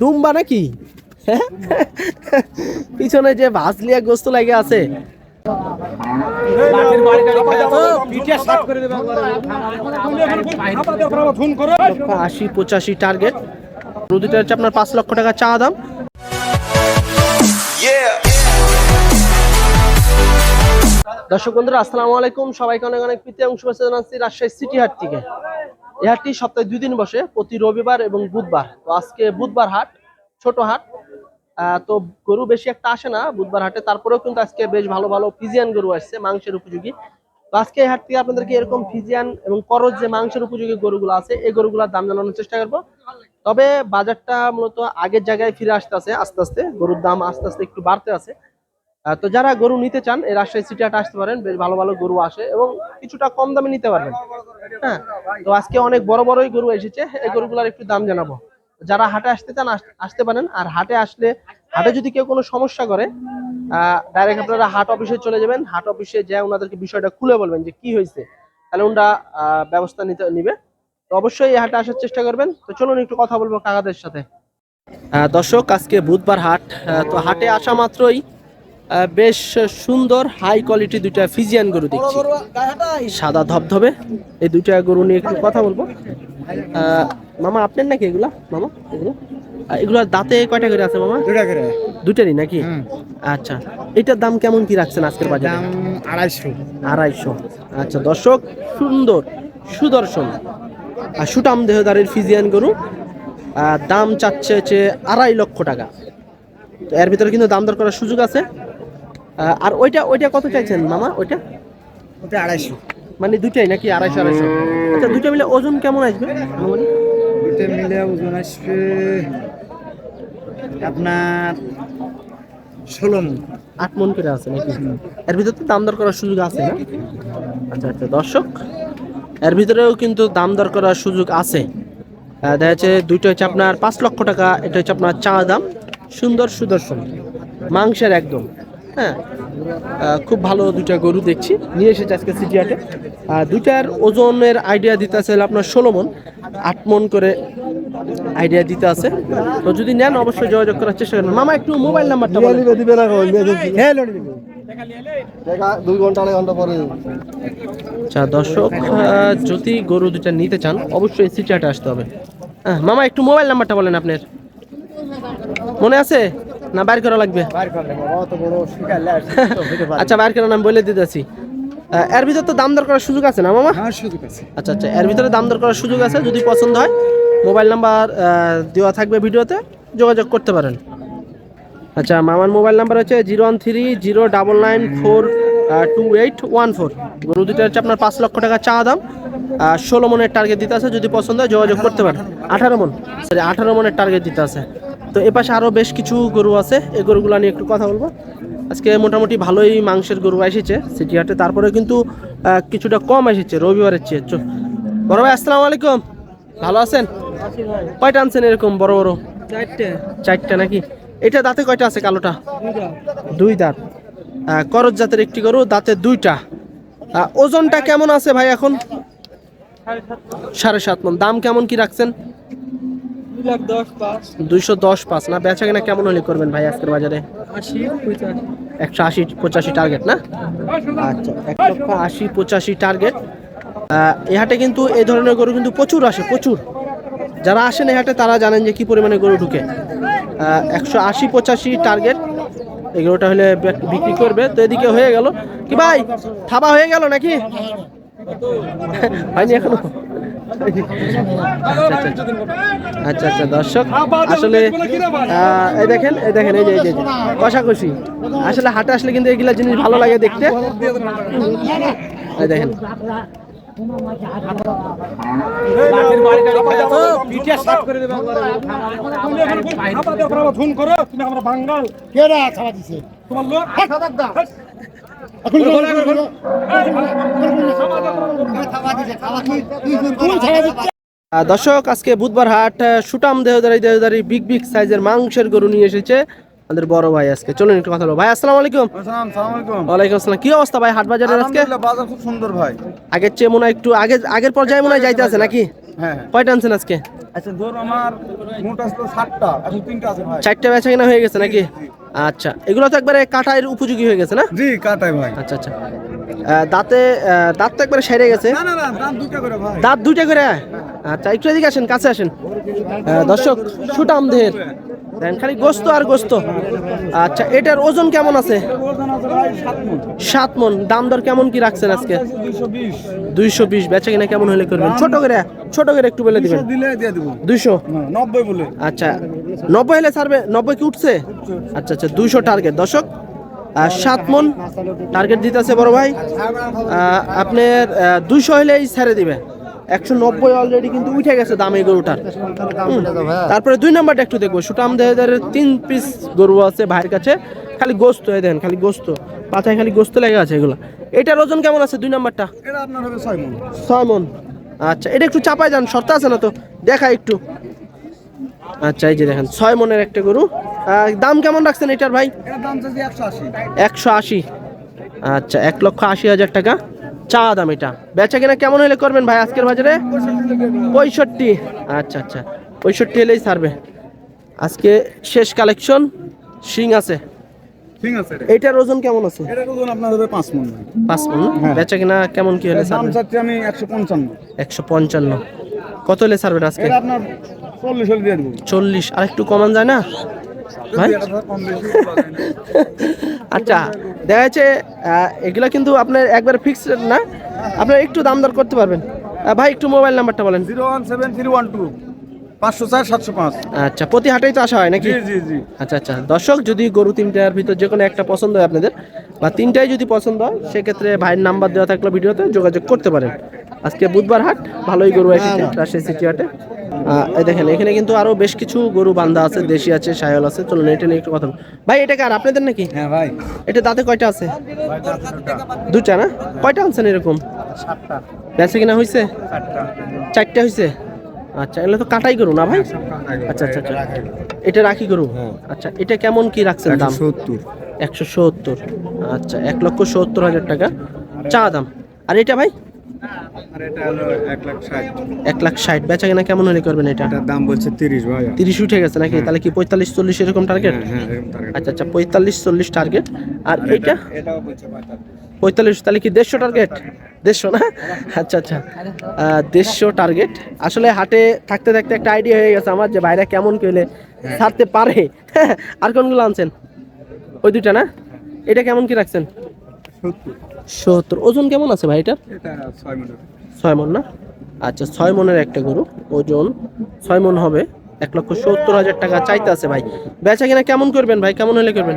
দুম্বা নাকি? হ্যাঁ? পিছনে যে ভাসলিয়া গোস্ত লাগে আছে। আশি পঁচাশি টার্গেট দুটা হচ্ছে আপনার পাঁচ লক্ষ টাকা চা দাম। দর্শক বন্ধুরা আসসালামু আলাইকুম। সবাইকে অনেক অনেক প্রীতি এবং শুভেচ্ছা জানাচ্ছি রাজশাহী সিটি হাট থেকে। এই হাটটি সপ্তাহে দুই দিন বসে, প্রতি রবিবার এবং বুধবার। তো আজকে বুধবার হাট, ছোট হাট। তো গরু বেশি একটা আসে না বুধবার হাটে, তারপরেও কিন্তু আজকে বেশ ভালো ভালো ফিজিয়ান গরু আসছে, মাংসের উপযোগী। তো আজকে এই হাট থেকে আপনাদেরকে এরকম ফিজিয়ান এবং করজ যে মাংসের উপযোগী গরুগুলো আছে, এই গরুগুলোর দাম জানানোর চেষ্টা করব। তবে বাজারটা মূলত আগের জায়গায় ফিরে আসতে আছে, আস্তে আস্তে। গরুর দাম আস্তে আস্তে একটু বাড়তে আছে। তো যারা গরু নিতে চান, এই রাজশাহী সিটি হাটে আসতে পারেন, বেশ ভালো ভালো গরু আসে এবং কিছুটা কম দামে নিতে পারবেন। হ্যাঁ তো আজকে অনেক বড় বড়ই গরু এসেছে, এই গরুগুলোর একটু দাম জানাব। যারা হাটে আসতে চান, আস- আসতে পারেন, আর হাটে আসলে, হাটে যদি কেউ কোনো সমস্যা করে ডাইরেক্ট আপনারা হাট অফিসে চলে যাবেন, হাট অফিসে যে ওনাদেরকে বিষয়টা খুলে বলবেন যে কি হয়েছে। তাহলে ওনারা ব্যবস্থা নিতে, নিবে। তো অবশ্যই হাটে আসার চেষ্টা করবেন। তো চলুন একটু কথা বলব কাকাদের সাথে। দর্শক, আজকে বুধবার হাট। তো হাটে আসা মাত্রই বেশ সুন্দর হাই কোয়ালিটি দুইটা ফিজিয়ান গরু দেখছি। সাদা ধবধবে এই দুইটা গরু নিয়ে একটু কথা বলব। মামা আপনার নাকি এগুলা? মামা এগুলো? আহ, এগুলার দাঁতে কয়টা করে আছে মামা? দুটা করে। দুইটারই নাকি? আচ্ছা এটার দাম কেমন কি রাখছেন আজকের বাজারে? দাম আড়াইশো। আড়াইশো। আচ্ছা দর্শক সুন্দর সুদর্শন আর সুটাম দেহদারের ফিজিয়ান গরু দাম চাচ্ছে হচ্ছে আড়াই লক্ষ টাকা। তো এর ভিতরে কিন্তু দাম দর করার সুযোগ আছে। আর ওইটা ওইটা কত চাইছেন মামা? ওইটা? ওটা আড়াইশো। মানে দুইটাই নাকি আড়াইশো আড়াইশো? আচ্ছা দুইটা মিলে ওজন কেমন আসবে? দুটো মিলে ওজন আসবে আপনার ষোলো মন। আট মন করে আছে নাকি? এর ভিতরে তো দাম দর করার সুযোগ আছে না? আচ্ছা আচ্ছা দর্শক এর ভিতরেও কিন্তু দাম দর করার সুযোগ আছে। দেখা যাচ্ছে দুইটা হচ্ছে আপনার পাঁচ লক্ষ টাকা এটা হচ্ছে আপনার চা দাম। সুন্দর সুদর্শন মাংসের একদম। হ্যাঁ খুব ভালো দুইটা গরু দেখছি। নিয়ে এসেছে আজকে সিটিয়াটে দুইটার ওজনের আইডিয়া দিতে আছে আপনার ষোলো মন। আট মন করে আইডিয়া দিতে আছে। তো যদি নেন অবশ্যই যোগাযোগ করার চেষ্টা করেন মামা একটু মোবাইল নাম্বারটা দিবে না হ্যাঁ দুই ঘণ্টা আড়াই ঘণ্টা পরে। আচ্ছা দর্শক যদি গরু দুটা নিতে চান অবশ্যই সিটিয়াটে আসতে হবে। হ্যাঁ, মামা একটু মোবাইল নাম্বারটা বলেন আপনার। মনে আছে? না বাইর করা লাগবে? আচ্ছা বাইর করার নাম বলে দিতেছি। এর ভিতর তো দাম দর করার সুযোগ আছে না মামা? হ্যাঁ আচ্ছা আচ্ছা এর ভিতরে দাম দর করার সুযোগ আছে যদি পছন্দ হয় মোবাইল নাম্বার দেওয়া থাকবে ভিডিওতে যোগাযোগ করতে পারেন। আচ্ছা মামার মোবাইল নাম্বার হচ্ছে zero one three zero double nine four two eight one four. গরু দুটো হচ্ছে আপনার পাঁচ লক্ষ টাকা চা দাম। আর ষোলো মনের টার্গেট দিতে আছে যদি পছন্দ হয় যোগাযোগ করতে পারেন। আঠারো মন সরি আঠারো মনের টার্গেট দিতে আছে। তো এ পাশে আরও বেশ কিছু গরু আছে। এই গরুগুলো নিয়ে একটু কথা বলব। আজকে মোটামুটি ভালোই মাংসের গরু এসেছে সিটি হাটে তারপরে কিন্তু কিছুটা কম এসেছে রবিবারের চেয়ে। চো- বড় ভাই আসসালামু আলাইকুম। ভালো আছেন? কয়টা আনছেন এরকম বড় বড়? চারটে। চারটা নাকি? এটা দাঁতে কয়টা আছে কালোটা? দুই দাঁত। করজ জাতের একটি গরু দাঁতে দুইটা। ওজনটা কেমন আছে ভাই এখন? সাড়ে সাত মন। দাম কেমন কি রাখছেন? দুইশো দশ পাঁচ। না বেচা কেনা কেমন হলে করবেন ভাই আজকের বাজারে? একশো আশি পঁচাশি টার্গেট না? আচ্ছা এক লক্ষ আশি পঁচাশি টার্গেট এই হাটে কিন্তু এই ধরনের গরু কিন্তু প্রচুর আসে প্রচুর। যারা আসেন এই হাটে তারা জানেন যে কি পরিমাণে গরু ঢুকে। একশো আশি পঁচাশি টার্গেট এই গরুটা হলে বিক- বিক্রি করবে। তো এদিকে হয়ে গেল। কি ভাই থাবা হয়ে গেল নাকি? হয়নি এখনও? আচ্ছা আচ্ছা দর্শক আসলে এই দেখেন এই দেখেন এই যে এই যে কষাকষি। আসলে হাটে আসলে কিন্তু এগুলা জিনিস ভালো লাগে দেখতে। এই দেখেন। ফোন করো তুমি আমরা বাঙ্গাল কেডা ছাড়া দিছে? তোমার লোক দর্শক আজকে বুধবার হাট সুটাম দেহদারি দেহদারি বিগ বিগ সাইজের মাংসের গরু নিয়ে এসেছে আমাদের বড় ভাই আজকে। চলুন একটু কথা বলব। ভাই আসসালামু আলাইকুম। আসসালাম আলাইকুম। ওয়ালাইকুম আসসালাম। কি অবস্থা ভাই হাট বাজারের আজকে? বাজার খুব সুন্দর ভাই। আগের চেয়ে মনে হয় একটু আগে আগের পর্যায়ে মনে হয় যাইতে আছে নাকি? হ্যাঁ। কয়টা আনছেন আজকে? আচ্ছা ধর আমার মোট আসলো এখন তিনটা আছে ভাই। চারটা বেচা কিনা হয়ে গেছে নাকি? আচ্ছা এগুলো তো একবারে কাটাইয়ের উপযোগী হয়ে গেছে না? জি ভাই। আচ্ছা আচ্ছা। দাঁতে দাঁত তো একবারে সেরে গেছে। না না না দাম দুটা করে ভাই। দাঁত দুইটা করে? আচ্ছা একটু এদিকে আসেন কাছে আসেন। দর্শক সুটাম দেহের। দেন খালি গোস্ত আর গোস্ত। আচ্ছা এটার ওজন কেমন আছে? সাত মন। মন দাম দর কেমন কি রাখছেন আজকে? দুইশো বিশ। বেচা কিনা কেমন হলে করবেন? ছোট করে। ছোট করে একটু বলে দিবেন। দুইশো নব্বই বলে। আচ্ছা। নব্বই হলে ছাড়বে? নব্বই কি উঠছে? আচ্ছা আচ্ছা দুইশো টার্গেট দর্শক আর সাত মন টার্গেট দিতেছে বড় ভাই। আপনার দুইশো হলেই ছেড়ে দিবে। একশো নব্বই অলরেডি কিন্তু উঠে গেছে দাম এই গরুটার। তারপরে দুই নাম্বারটা একটু দেখব। সুটাম দেহের তিন পিস গরু আছে ভাইয়ের কাছে। খালি গোস্ত এই দেন খালি গোস্ত। পাতায় খালি গোস্ত লেগে আছে এগুলো। এটার ওজন কেমন আছে দুই নাম্বারটা? ছয় মন। আচ্ছা এটা একটু চাপায় যান শর্ত আছে না তো? দেখা একটু। আচ্ছা এই যে দেখেন ছয় মনের একটা গরু। দাম কেমন রাখছেন এটার ভাই? একশো আশি। আচ্ছা এক লক্ষ আশি হাজার টাকা। চা দাম এটা। বেচা কিনা কেমন হলে করবেন ভাই আজকের বাজারে? পঁয়ষট্টি। আচ্ছা আচ্ছা। পঁয়ষট্টি হলেই ছাড়বে। আজকে শেষ কালেকশন শিং আছে। ঠিক আছে এটা। এইটার ওজন কেমন আছে? এটার ওজন আপনার হবে পাঁচ পাঁচ হ্যাঁ। বেচা কিনা কেমন কি হলে এটার দাম চাচ্ছি আমি একশো পঞ্চান্ন। কত হলে ছাড়বেন আজকে? এটা আপনার চল্লিশ হলে দিয়ে দেবো। চল্লিশ। আর একটু কমান যায় না? আচ্ছা দেখা যাচ্ছে এগুলো কিন্তু আপনার একবার ফিক্সড না? আপনার একটু দাম দর করতে পারবেন। ভাই একটু মোবাইল নাম্বারটা বলেন। Zero one seven three one two পাঁচশো চার সাতশো পাঁচ। আচ্ছা প্রতি হাটেই তো আসা হয় নাকি? জি জি জি। আচ্ছা আচ্ছা। দর্শক যদি গরু তিনটার ভিতর যে কোনো একটা পছন্দ হয় আপনাদের বা তিনটাই যদি পছন্দ হয় সেক্ষেত্রে ভাইয়ের নাম্বার দেওয়া থাকলে ভিডিওতে যোগাযোগ করতে পারেন। আজকে বুধবার হাট ভালোই গরু এসেছে রাজশাহী সিটি হাটে। এই দেখেন এখানে কিন্তু আরও বেশ কিছু গরু বান্ধা আছে দেশি আছে সায়ল আছে। চলুন এটা নিয়ে একটু কথা। ভাই এটা কার? আপনাদের নাকি? হ্যাঁ ভাই। এটা দাঁতে কয়টা আছে? দুটা না? কয়টা আনছেন এরকম? সাতটা। বেচে কিনা হয়েছে চারটা চারটা হয়েছে আচ্ছা এগুলো তো কাটাই করুন না ভাই? আচ্ছা আচ্ছা আচ্ছা। এটা রাখি করু আচ্ছা এটা কেমন কি রাখছেন দাম? সত্তর। একশো সত্তর। আচ্ছা এক লক্ষ সত্তর হাজার টাকা। চা দাম। আর এটা ভাই? এক লাখ ষাট। এক লাখ বেচা কিনা কেমন হলে করবেন এটা? দাম বলছে তিরিশ ভাই। তিরিশ উঠে গেছে নাকি? তাহলে কি পঁয়তাল্লিশ চল্লিশ এরকম টার্গেট হ্যাঁ target। আচ্ছা আচ্ছা পঁয়তাল্লিশ চল্লিশ টার্গেট আর পঁয়তাল্লিশ। তাহলে কি দেড়শো টার্গেট দেড়শো না? আচ্ছা আচ্ছা। দেড়শো টার্গেট আসলে হাটে থাকতে থাকতে একটা আইডিয়া হয়ে গেছে আমার যে বাইরে কেমন কেলে ছাড়তে পারে। আর কোনগুলো আনছেন? ওই দুইটা না? এটা কেমন কি রাখছেন? সত্তর। সত্তর। ওজন কেমন আছে ভাই এটার এটা ছয় মন না? আচ্ছা ছয় মনের একটা গরু ওজন ছয় মন হবে এক লক্ষ সত্তর হাজার টাকা চাইতে আছে ভাই। বেচা কিনা কেমন করবেন ভাই? কেমন হলে করবেন?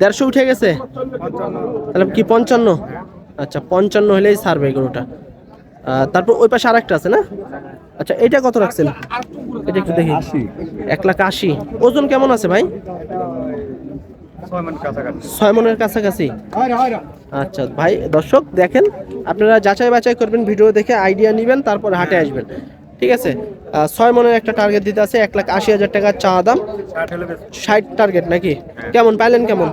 দেড়শো উঠে গেছে? তাহলে কি পঞ্চান্ন? আচ্ছা পঞ্চান্ন হলেই ছাড়বে এই গরুটা। তারপর ওই পাশে আরেকটা আছে না? আচ্ছা এটা কত রাখছেন? এটা একটু দেখি। এক লাখ আশি। ওজন কেমন আছে ভাই? ছয় মনের কাছাকাছি? আচ্ছা ভাই দর্শক দেখেন আপনারা যাচাই বাছাই করবেন ভিডিও দেখে আইডিয়া নেবেন তারপর হাটে আসবেন। ঠিক আছে? ছয় মনের একটা টার্গেট দিতে আছে এক লাখ আশি হাজার টাকা চা দাম। ষাট টার্গেট নাকি? কেমন? পাইলেন কেমন?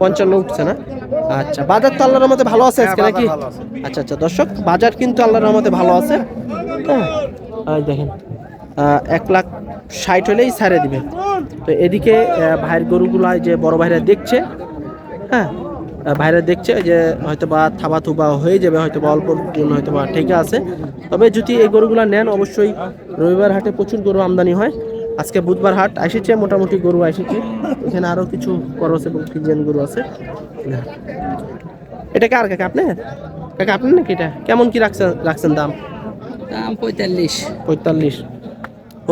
পঞ্চান্ন। উঠছে না? আচ্ছা বাজার তো আল্লাহর রহমতে ভালো আছে আজকে হ্যাঁ, নাকি? ভালো আছে। আচ্ছা আচ্ছা দর্শক বাজার কিন্তু আল্লাহর রহমতে ভালো আছে। হ্যাঁ। দেখেন এক লাখ ষাট হলেই ছাড়ে দিবে। তো এদিকে ভাইয়ের গরুগুলা যে বড় ভাইরা দেখছে হ্যাঁ ভাইরা দেখছে যে হয়তো বা থাবা থুবা হয়ে যাবে হয়তো বা অল্প জন্য হয়তো বা ঠিকই আছে। তবে যদি এই গরুগুলা নেন অবশ্যই রবিবার হাটে প্রচুর গরু আমদানি হয়। আজকে বুধবার হাট এসেছে মোটামুটি গরু এসেছে। এখানে আরও কিছু করস এবং ফিজিয়ান গরু আছে। এটা কার কাকা আপনি কাকা আপনি নাকি এটা? কেমন কি রাখছেন রাখছেন দাম? দাম পঁয়তাল্লিশ। পঁয়তাল্লিশ।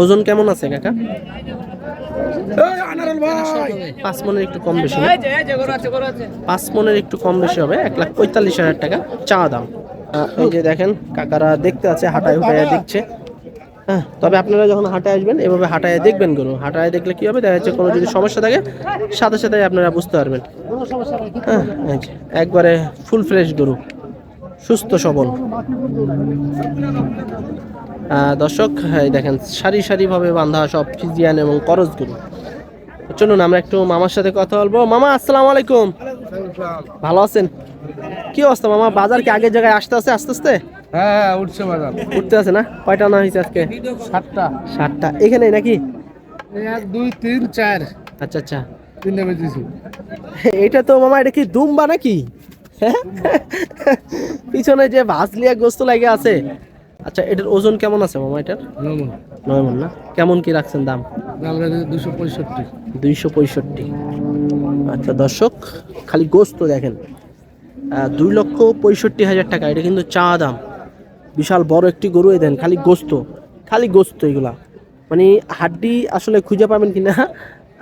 ওজন কেমন আছে কাকা? পাঁচ মনের একটু কম বেশি? পাঁচ মনের একটু কম বেশি হবে এক লাখ পঁয়তাল্লিশ হাজার টাকা চা দাম। এই যে দেখেন কাকারা দেখতে আছে হাটায় হুটায় দেখছে। হ্যাঁ তবে আপনারা যখন হাটায় আসবেন এভাবে হাটায় দেখবেন গরু। হাটায় দেখলে কি হবে? দেখা যাচ্ছে কোনো যদি সমস্যা থাকে সাথে সাথে আপনারা বুঝতে পারবেন। হ্যাঁ একবারে ফুল ফ্রেশ গরু সুস্থ সবল। দর্শক দেখেন সারি সারিভাবে বাঁধা সব ফিজিয়ান এবং করজ গরু চলুন আমরা একটু মামার সাথে কথা বলব। মামা আসসালামু আলাইকুম। ভালো আছেন? কি অবস্থা মামা? বাজার কি আগের জায়গায় আসতে আসতে আস্তে আস্তে? হ্যাঁ হ্যাঁ উঠছে বাজার। উঠতে আছে না? কয়টা আনা হয়েছে আজকে? সাতটা। ষাটটা এখানে নাকি? এক দুই তিন চার। আচ্ছা আচ্ছা। তিনটে বেজেছি এটা তো মামা এটা কি দুম্বা নাকি? হ্যাঁ? পিছনে যে ভাজলিয়া গোস্ত লাগে আছে। আচ্ছা এটার ওজন কেমন আছে মামা এটার? নয় মন না? কেমন কি রাখছেন দাম? আমরা দুশো পঁয়ষট্টি। দুইশো পঁয়ষট্টি। আচ্ছা দর্শক খালি গোস্ত দেখেন। দুই লক্ষ পঁয়ষট্টি হাজার টাকা এটা কিন্তু চা দাম। বিশাল বড় একটি গরু দেন খালি গোস্ত। খালি গোস্ত এগুলা। মানে হাড্ডি আসলে খুঁজে পাবেন কিনা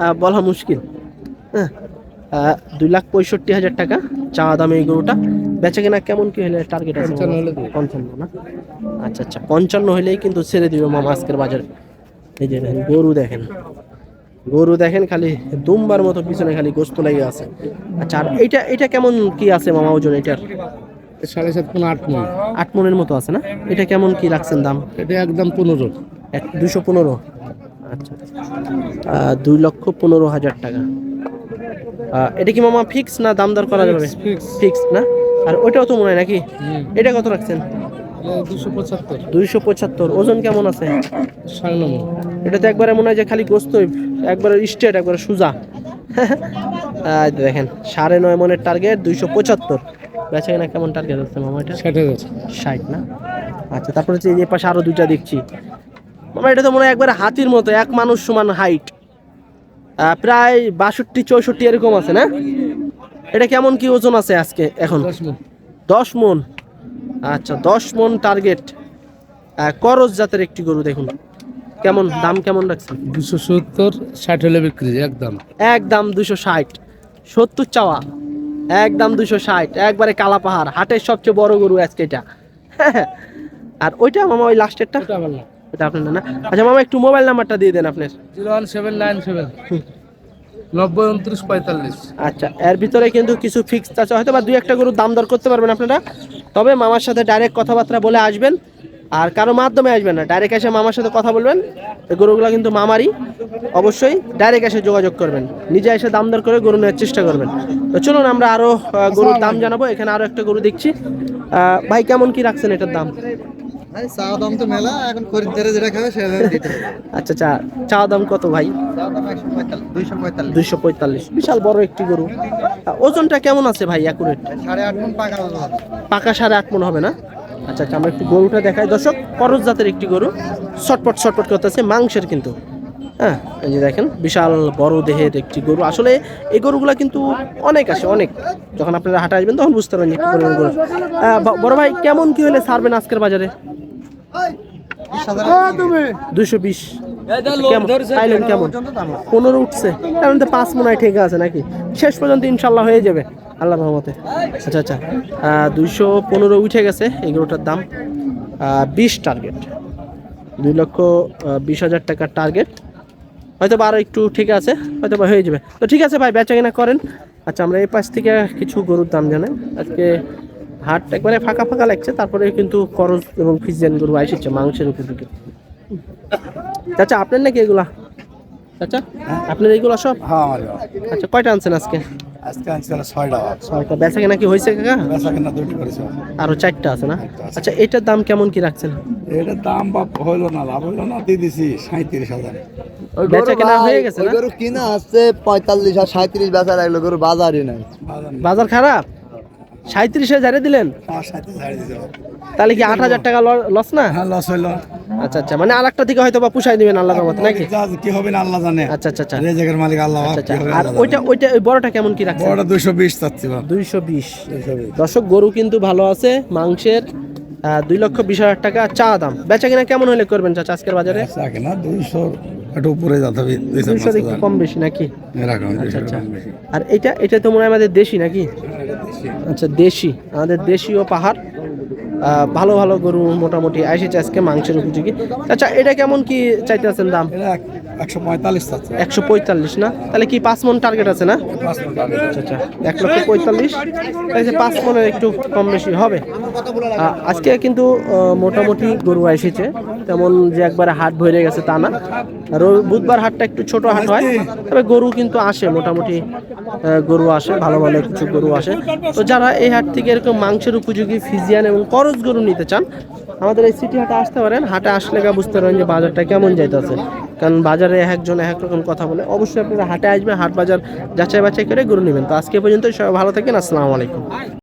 আহ, বলা মুশকিল। হ্যাঁ দুই লাখ পঁয়ষট্টি হাজার টাকা চা দামে এই গরুটা। বেচা কেনা কেমন কি হলে টার্গেট আছে? পঞ্চান্ন না? আচ্ছা আচ্ছা পঞ্চান্ন হলেই কিন্তু ছেড়ে দিবে মামা আজকের বাজারে। এই যে দেখেন গরু দেখেন। গরু দেখেন খালি দুমবার মতো পিছনে খালি গোস্ত লেগে আছে। আচ্ছা আর এটা এটা কেমন কি আছে মামা ওজন এটার? সাড়ে সাত পনেরো আট মন। আট মনের মতো আছে না? এটা কেমন কি রাখছেন দাম? এটা একদম পনেরো। এক দুশো পনেরো? আচ্ছা। আহ, দুই লক্ষ পনেরো হাজার টাকা। এটা কি মামা ফিক্স না দাম দর করা যাবে। ফিক্স না? আর ওইটাও তো মনে হয় নাকি? এটা কত রাখছেন? দুইশো পঁচাত্তর। ওজন কেমন আছে? ন এটা তো একবারে মনে হয় যে খালি গোস্ত একবারে স্ট্রেট একবারে সোজা। দেখেন সাড়ে নয় মনের টার্গেট দুইশো পঁচাত্তর। বেচা কিনা কেমন টার্গেট আছে মামা এটা? ষাট ষাট না? আচ্ছা তারপরে হচ্ছে এই পাশে আরও দুইটা দেখছি। মামা এটা তো মনে হয় একবারে হাতির মতো এক মানুষ সমান হাইট প্রায় বাষট্টি চৌষট্টি এরকম আছে না? এটা কেমন কি ওজন আছে আজকে এখন? দশ মন। আচ্ছা দশ মন টার্গেট করজ জাতের একটি গরু দেখুন। কেমন দাম কেমন রাখছেন? দুশো সত্তর ষাট হলে বিক্রি একদম। একদম দুশো ষাট। সত্তর চাওয়া। একদম দুশো ষাট। একবারে কালা পাহাড় হাটের সবচেয়ে বড় গরু আজকে এটা। আর ওইটা মামা ওই লাস্টেরটা আমার না আপনার না? আচ্ছা মামা একটু মোবাইল নাম্বারটা দিয়ে দেন আপনার। Zero one seven nine seven. নব্বই উনত্রিশ পঁয়তাল্লিশ। আচ্ছা এর ভিতরে কিন্তু কিছু ফিক্সড আছে। হয়তো বা দুই একটা গরুর দাম দর করতে পারবেন আপনারা। তবে মামার সাথে ডাইরেক্ট কথাবার্তা বলে আসবেন। আর কারও মাধ্যমে আসবেন না। ডাইরেক্ট এসে মামার সাথে কথা বলবেন। গরুগুলো কিন্তু মামারই। অবশ্যই ডাইরেক্ট এসে যোগাযোগ করবেন। নিজে এসে দাম দর করে গরু নেওয়ার চেষ্টা করবেন। তো চলুন আমরা আরও আহ, গরুর দাম জানাব। এখানে আরও একটা গরু দেখছি। ভাই কেমন কি রাখছেন এটার দাম? চা দাম তো মেলা এখন খরিদ্দারে যেটা খাবে সেটা দিতে আচ্ছা চা চা দাম কত ভাই? দুইশো পঁয়তাল্লিশ। বিশাল বড় একটি গরু। ওজনটা কেমন আছে ভাই অ্যাকুরেট সাড়ে আট মন পাকা পাকা সাড়ে আট মন হবে না? আচ্ছা আচ্ছা আমরা একটু গরুটা দেখাই। দর্শক করজ জাতের একটি গরু। ছটপট ছটপট করতেছে মাংসের কিন্তু। হ্যাঁ এই যে দেখেন বিশাল বড় দেহের একটি গরু। আসলে এই গরুগুলা কিন্তু অনেক আসে অনেক। যখন আপনারা হাটে আসবেন তখন বুঝতে পারবেন বড় ভাই কেমন কি হলে ছাড়বেন আজকের বাজারে? দুশো বিশ। কেমন? পাইলেন কেমন? পনেরো উঠছে। কারণ তো পাঁচ মনে হয় ঠিক আছে নাকি? শেষ পর্যন্ত ইনশাল্লাহ হয়ে যাবে। আল্লাহ রহমতে। আচ্ছা আচ্ছা। দুইশো পনেরো উঠে গেছে এই গরুটার দাম বিশ টার্গেট। দুই লক্ষ বিশ হাজার টাকার টার্গেট। হয়তো বা আরও একটু ঠিক আছে হয়তো বা হয়ে যাবে। তো ঠিক আছে ভাই বেচা কিনা করেন। আচ্ছা আমরা এই পাশ থেকে কিছু গরুর দাম জানাই। আজকে হাট একবারে ফাঁকা ফাঁকা লাগছে তারপরে কিন্তু খরচ এবং ফিজিয়ান গরু এসেছে মাংসের উপযোগী চাচা আপনার নাকি এগুলা? চাচা আপনার এইগুলো সব? হ্যাঁ আচ্ছা কয়টা আনছেন আজকে? আজকে আজকাল ছয়টা। ছয়টা। বেচা কেনা কি হয়েছে কাকা? বেচা কেনা দুটি করেছে। আরও চারটা আছে না? আচ্ছা এটার দাম কেমন কি রাখছেন? এটার দাম বা হইল না লাভ হইল না দিয়ে দিছি সাঁত্রিশ হাজার। বেচা কেনা হয়ে গেছে গরু কিনা আসছে পঁয়তাল্লিশ আর সাঁত্রিশ বেচা লাগল গরু বাজারই নাই। বাজার খারাপ? সাঁত্রিশে ঝাড়ে দিলেন? হাজার দিতে তাহলে কি আট হাজার টাকা লস না? হ্যাঁ লস হইল। আচ্ছা আচ্ছা মানে আর একটা থেকে হয়তো বা পুষাই দিবেন আল্লাহর মতো নাকি? কি হবে না আল্লাহ জানে। আচ্ছা আচ্ছা আচ্ছা। রেজেকের মালিক আল্লাহ আচ্ছা আচ্ছা। আর ওইটা ওইটা ওই বড়টা কেমন কি রাখছেন? বড়টা দুইশো বিশ চাচ্ছি বা দুইশো বিশ দুইশো বিশ। দর্শক গরু কিন্তু ভালো আছে মাংসের দুই লক্ষ বিশ হাজার টাকা চা দাম। বেচা কিনা কেমন হলে করবেন চাচা আজকের বাজারে? থাকে না দুইশো একটু উপরে যেতে দুইশো কম বেশি নাকি? আচ্ছা। আর এটা এটা তো মনে হয় আমাদের দেশি নাকি? আচ্ছা দেশি আমাদের দেশীয় পাহাড়। ভালো ভালো গরু মোটামুটি আইসেছে আজকে মাংসের উপযোগী। আচ্ছা এটা কেমন কি চাইতে আছেন দাম একশো পঁয়তাল্লিশ একশো পঁয়তাল্লিশ না? তাহলে কি পাঁচ মন টার্গেট আছে না? আচ্ছা আচ্ছা। এক লক্ষ পঁয়তাল্লিশ যে পাঁচ মনের একটু কম বেশি হবে। আজকে কিন্তু মোটামুটি গরু এসেছে। তেমন যে একবারে হাট ভরে গেছে তা না। আর বুধবার হাটটা একটু ছোট হাট হয়। তবে গরু কিন্তু আসে মোটামুটি গরু আসে ভালো ভালো কিছু গরু আসে। তো যারা এই হাট থেকে এরকম মাংসের উপযোগী ফিজিয়ান এবং করজ গরু নিতে চান আমাদের এই সিটি হাটে আসতে পারেন। হাটে আসলে বুঝতে পারেন যে বাজারটা কেমন যাইতেছে। কারণ বাজারে এক একজন এক রকম কথা বলে। অবশ্যই আপনারা হাটে আসবেন, হাট বাজার যাচাই বাছাই করে গুরু নেবেন। তো আজকে পর্যন্ত সবাই ভালো থাকেন, আসসালামু আলাইকুম।